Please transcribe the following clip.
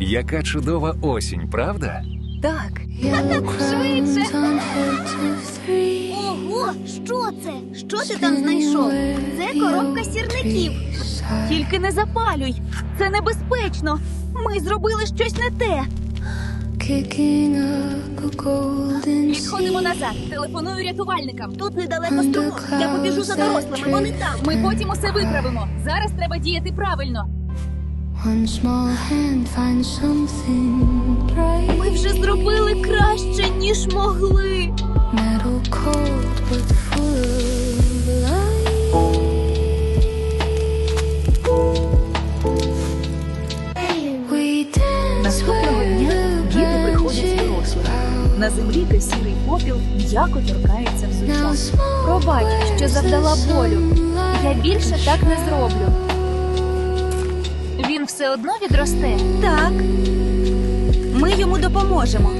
Яка чудова осінь, правда? Так. Швидше. Ого, що це? Що ти там знайшов? Це коробка сірників. Тільки не запалюй. Це небезпечно. Ми зробили щось не те. Відходимо назад. Телефоную рятувальникам. Тут недалеко струмок. Я побіжу за дорослими, вони там. Ми потім усе виправимо. Зараз треба діяти правильно. One small hand finds something bright. Ми вже зробили краще, ніж могли. Metal cold На землі де сірий попіл м'яко торкається взуття. сучас. Пробач, що завдала болю. Я більше так не зроблю. Він все одно відросте. Так. Ми йому допоможемо.